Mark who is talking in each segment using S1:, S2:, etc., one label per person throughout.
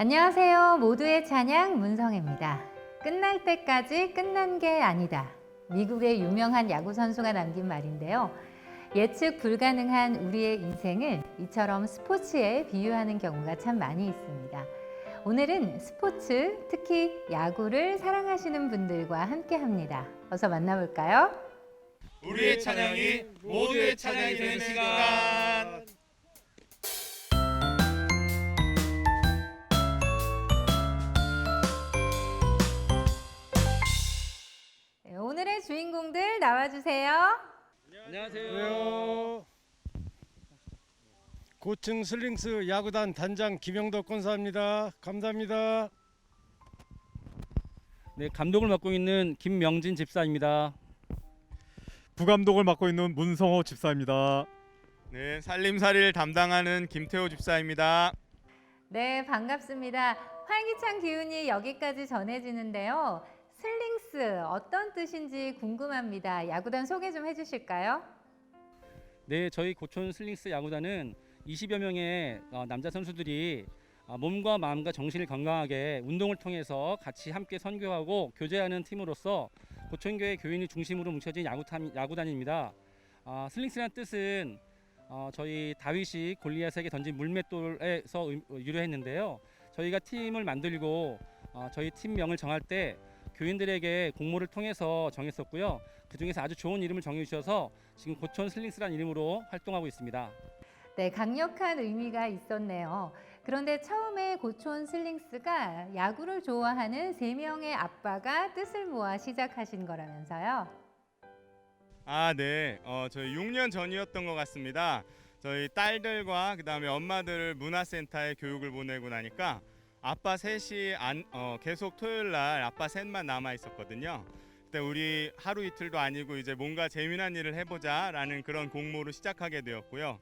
S1: 안녕하세요. 모두의 찬양 문성혜입니다. 끝날 때까지 끝난 게 아니다. 미국의 유명한 야구 선수가 남긴 말인데요. 예측 불가능한 우리의 인생을 이처럼 스포츠에 비유하는 경우가 참 많이 있습니다. 오늘은 스포츠, 특히 야구를 사랑하시는 분들과 함께 합니다. 어서 만나볼까요?
S2: 우리의 찬양이 모두의 찬양이 되는 시간.
S1: 오늘의 주인공들 나와주세요.
S2: 안녕하세요.
S3: 고층 슬링스 야구단 단장 김영덕 권사입니다. 감사합니다.
S4: 네, 감독을 맡고 있는 김명진 집사입니다.
S5: 부감독을 맡고 있는 문성호 집사입니다.
S2: 네, 살림살이를 담당하는 김태호 집사입니다.
S1: 네, 반갑습니다. 활기찬 기운이 여기까지 전해지는데요. 슬링스 어떤 뜻인지 궁금합니다. 야구단 소개 좀 해주실까요?
S4: 네, 저희 고촌 슬링스 야구단은 20여 명의 어, 남자 선수들이 어, 몸과 마음과 정신을 건강하게 운동을 통해서 같이 함께 선교하고 교제하는 팀으로서 고촌교회 교인이 중심으로 뭉쳐진 야구단, 야구단입니다. 아, 슬링스라는 뜻은 어, 저희 다윗이 골리앗에게 던진 물맷돌에서 의- 어, 유래했는데요. 저희가 팀을 만들고 어, 저희 팀명을 정할 때 교인들에게 공모를 통해서 정했었고요. 그 중에서 아주 좋은 이름을 정해주셔서 지금 고촌 슬링스라는 이름으로 활동하고 있습니다.
S1: 네, 강력한 의미가 있었네요. 그런데 처음에 고촌 슬링스가 야구를 좋아하는 세 명의 아빠가 뜻을 모아 시작하신 거라면서요.
S2: 아, 네. 어, 저희 6년 전이었던 것 같습니다. 저희 딸들과 그다음에 엄마들을 문화센터에 교육을 보내고 나니까 아빠 셋이 안, 어, 계속 토요일 날 아빠 셋만 남아 있었거든요. 그때 우리 하루 이틀도 아니고 이제 뭔가 재미난 일을 해보자라는 그런 공모를 시작하게 되었고요.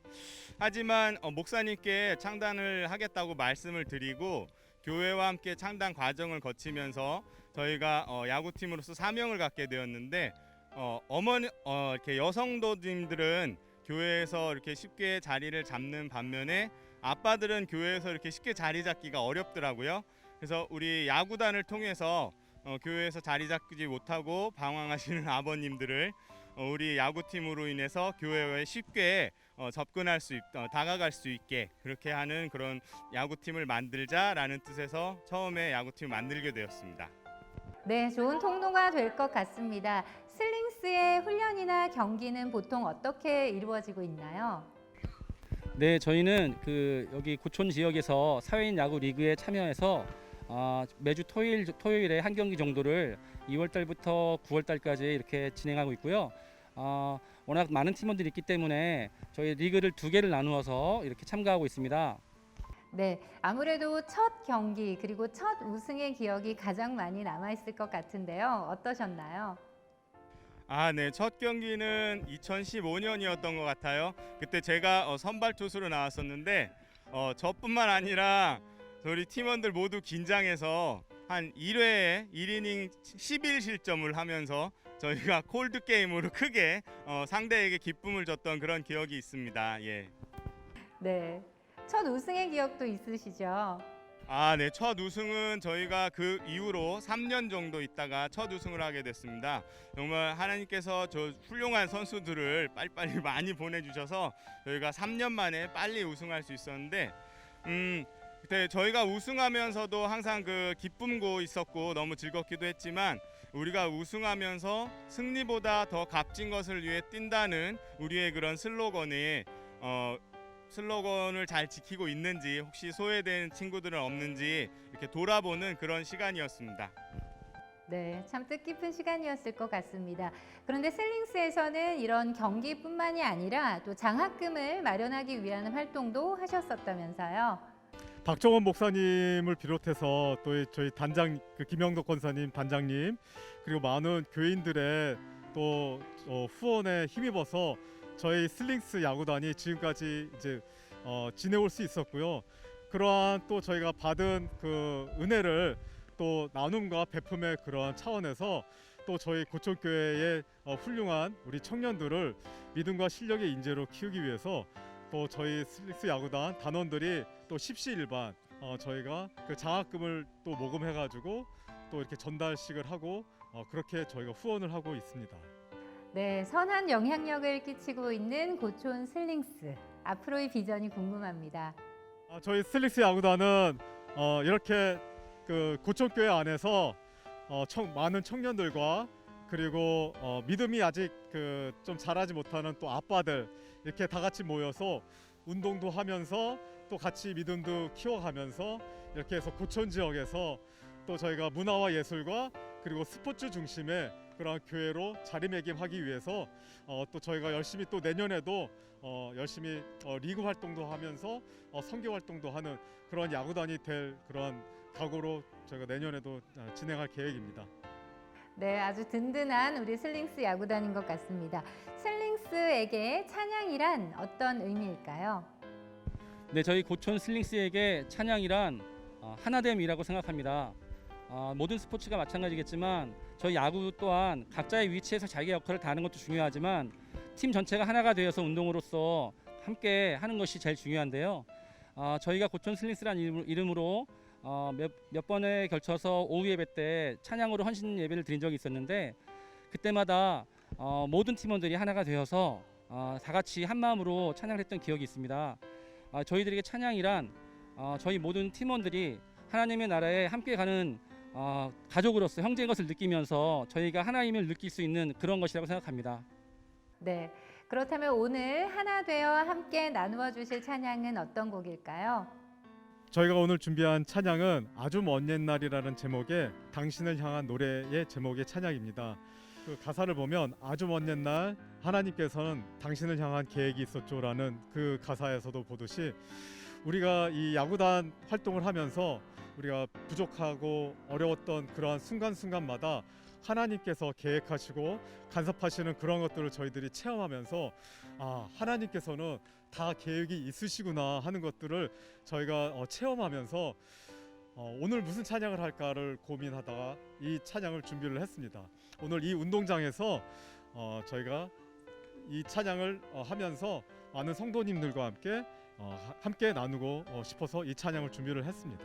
S2: 하지만 어, 목사님께 창단을 하겠다고 말씀을 드리고 교회와 함께 창단 과정을 거치면서 저희가 어, 야구팀으로서 사명을 갖게 되었는데 어, 어머니 어, 이렇게 여성도님들은 교회에서 이렇게 쉽게 자리를 잡는 반면에 아빠들은 교회에서 이렇게 쉽게 자리 잡기가 어렵더라고요. 그래서 우리 야구단을 통해서 어, 교회에서 자리 잡지 못하고 방황하시는 아버님들을 어, 우리 야구팀으로 인해서 교회에 쉽게 어, 접근할 수 있, 어, 다가갈 수 있게 그렇게 하는 그런 야구팀을 만들자라는 뜻에서 처음에 야구팀을 만들게 되었습니다.
S1: 네, 좋은 통로가 될 것 같습니다. 슬링스의 훈련이나 경기는 보통 어떻게 이루어지고 있나요?
S4: 네, 저희는 그 여기 고촌 지역에서 사회인 야구 리그에 참여해서 아, 매주 토요일 토요일에 한 경기 정도를 2월 달부터 9월 달까지 이렇게 진행하고 있고요. 아, 워낙 많은 팀원들이 있기 때문에 저희 리그를 두 개를 나누어서 이렇게 참가하고 있습니다.
S1: 네, 아무래도 첫 경기 그리고 첫 우승의 기억이 가장 많이 남아 있을 것 같은데요. 어떠셨나요?
S2: 아, 네. 첫 경기는 2015년이었던 것 같아요. 그때 제가 어, 선발 투수로 나왔었는데 어, 저뿐만 아니라 우리 팀원들 모두 긴장해서 한 1회에 1이닝 11실점을 하면서 저희가 콜드 게임으로 크게 어, 상대에게 기쁨을 줬던 그런 기억이 있습니다. 예.
S1: 네, 첫 우승의 기억도 있으시죠?
S2: 아, 네. 첫 우승은 저희가 그 이후로 3년 정도 있다가 첫 우승을 하게 됐습니다. 정말 하나님께서 저 훌륭한 선수들을 빨리빨리 많이 보내주셔서 저희가 3년 만에 빨리 우승할 수 있었는데, 음, 그때 저희가 우승하면서도 항상 그 기쁨고 있었고 너무 즐겁기도 했지만 우리가 우승하면서 승리보다 더 값진 것을 위해 뛴다는 우리의 그런 슬로건이 어, 슬로건을 잘 지키고 있는지 혹시 소외된 친구들은 없는지 이렇게 돌아보는 그런 시간이었습니다.
S1: 네, 참 뜻깊은 시간이었을 것 같습니다. 그런데 셀링스에서는 이런 경기뿐만이 아니라 또 장학금을 마련하기 위한 활동도 하셨었다면서요.
S5: 박정원 목사님을 비롯해서 또 저희 단장 그 김영덕 권사님 단장님 그리고 많은 교인들의 또 어, 후원에 힘입어서 저희 슬링스 야구단이 지금까지 이제 어, 지내올 수 있었고요. 그러한 또 저희가 받은 그 은혜를 또 나눔과 베품의 그러한 차원에서 또 저희 고촌교회의 어, 훌륭한 우리 청년들을 믿음과 실력의 인재로 키우기 위해서 또 저희 슬릭스 야구단 단원들이 또 십시일반 어, 저희가 그 장학금을 또 모금해가지고 또 이렇게 전달식을 하고 어, 그렇게 저희가 후원을 하고 있습니다.
S1: 네, 선한 영향력을 끼치고 있는 고촌 슬링스. 앞으로의 비전이 궁금합니다.
S5: 아, 저희 슬릭스 야구단은 어, 이렇게 그 고촌교회 안에서 어, 청, 많은 청년들과 그리고 어, 믿음이 아직 그좀 자라지 못하는 또 아빠들 이렇게 다 같이 모여서 운동도 하면서 또 같이 믿음도 키워가면서 이렇게 해서 고촌 지역에서 또 저희가 문화와 예술과 그리고 스포츠 중심의 그런 교회로 자리매김하기 위해서 어, 또 저희가 열심히 또 내년에도 어, 열심히 어, 리그 활동도 하면서 어, 선교 활동도 하는 그런 야구단이 될 그런 각오로 저희가 내년에도 어, 진행할 계획입니다.
S1: 네, 아주 든든한 우리 슬링스 야구단인 것 같습니다. 슬링스에게 찬양이란 어떤 의미일까요?
S4: 네, 저희 고촌 슬링스에게 찬양이란 어, 하나됨이라고 생각합니다. 어, 모든 스포츠가 마찬가지겠지만 저희 야구 또한 각자의 위치에서 자기 역할을 다하는 것도 중요하지만 팀 전체가 하나가 되어서 운동으로서 함께 하는 것이 제일 중요한데요. 어, 저희가 고촌 슬링스라는 이름- 이름으로 어, 몇, 몇 번에 걸쳐서 오후 예배 때 찬양으로 헌신 예배를 드린 적이 있었는데 그때마다 어, 모든 팀원들이 하나가 되어서 어, 다 같이 한 마음으로 찬양을 했던 기억이 있습니다. 아, 저희들에게 찬양이란 어, 저희 모든 팀원들이 하나님의 나라에 함께 가는 어, 가족으로서 형제인 것을 느끼면서 저희가 하나님을 느낄 수 있는 그런 것이라고 생각합니다.
S1: 네. 그렇다면 오늘 하나 되어 함께 나누어 주실 찬양은 어떤 곡일까요?
S5: 저희가 오늘 준비한 찬양은 아주 먼 옛날이라는 제목의 당신을 향한 노래의 제목의 찬양입니다. 그 가사를 보면 아주 먼 옛날 하나님께서는 당신을 향한 계획이 있었죠라는 그 가사에서도 보듯이 우리가 이 야구단 활동을 하면서 우리가 부족하고 어려웠던 그러한 순간순간마다 하나님께서 계획하시고 간섭하시는 그런 것들을 저희들이 체험하면서 아 하나님께서는 다 계획이 있으시구나 하는 것들을 저희가 어, 체험하면서 어, 오늘 무슨 찬양을 할까를 고민하다가 이 찬양을 준비를 했습니다. 오늘 이 운동장에서 어, 저희가 이 찬양을 어, 하면서 많은 성도님들과 함께 어, 하- 함께 나누고 어, 싶어서 이 찬양을 준비를 했습니다.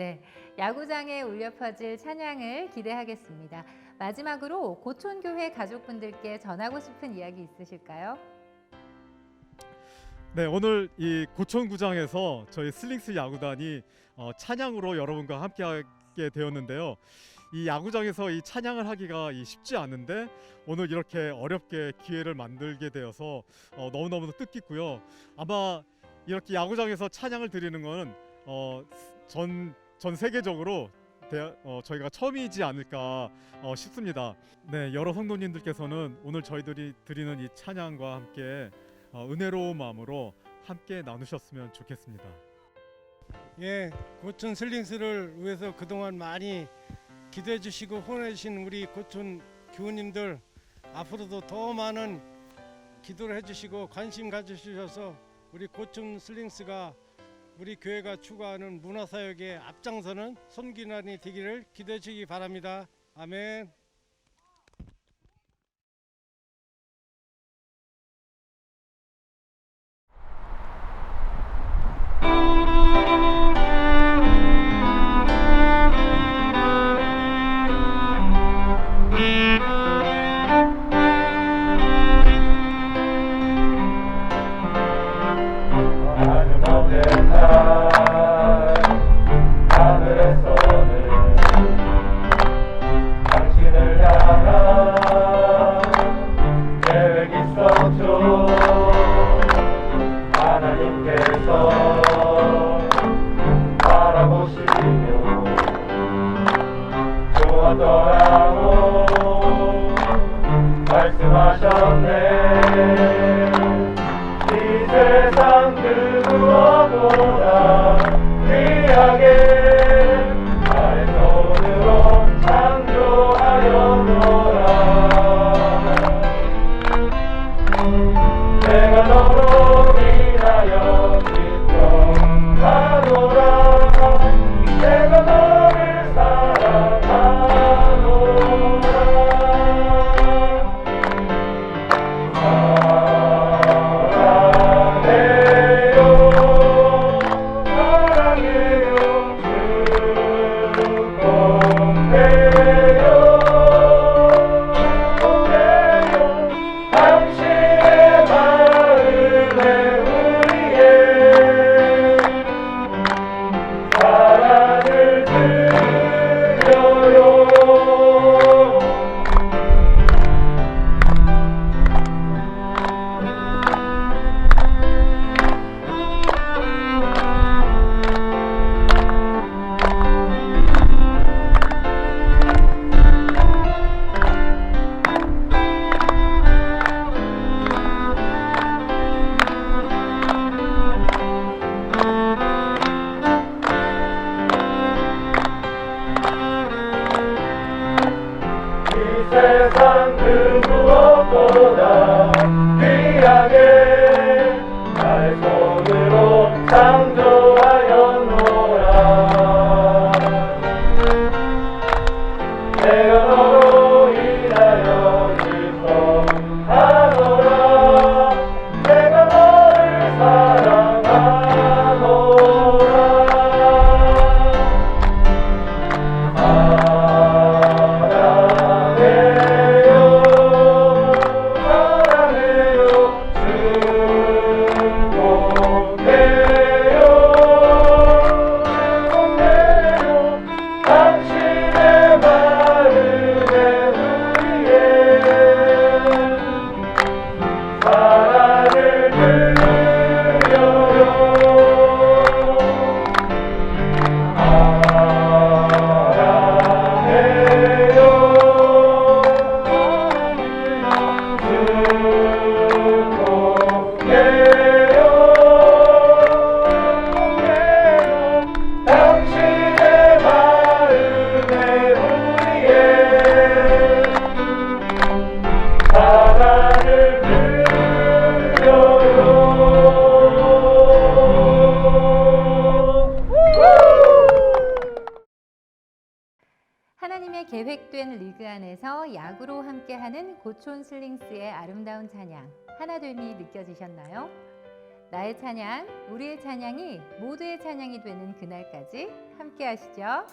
S1: 네. 야구장에 울려 퍼질 찬양을 기대하겠습니다. 마지막으로 고촌교회 가족분들께 전하고 싶은 이야기 있으실까요?
S5: 네 오늘 이 고천구장에서 저희 슬링스 야구단이 어, 찬양으로 여러분과 함께하게 되었는데요. 이 야구장에서 이 찬양을 하기가 이 쉽지 않은데 오늘 이렇게 어렵게 기회를 만들게 되어서 어, 너무너무 뜻깊고요. 아마 이렇게 야구장에서 찬양을 드리는 것은 어, 전, 전 세계적으로 대, 어, 저희가 처음이지 않을까 어, 싶습니다. 네, 여러 성도님들께서는 오늘 저희들이 드리는 이 찬양과 함께 어, 은혜로운 마음으로 함께 나누셨으면 좋겠습니다.
S3: 예, 고촌 슬링스를 위해서 그동안 많이 기도해 주시고 후원해 주신 우리 고촌 교우님들 앞으로도 더 많은 기도를 해 주시고 관심 가져 주셔서 우리 고촌 슬링스가 우리 교회가 추구하는 문화 사역에 앞장서는 손기난이 되기를 기도해 주시기 바랍니다. 아멘.
S1: 고촌 슬링스의 아름다운 찬양 하나됨이 느껴지셨나요? 나의 찬양, 우리의 찬양이 모두의 찬양이 되는 그날까지 함께 하시죠.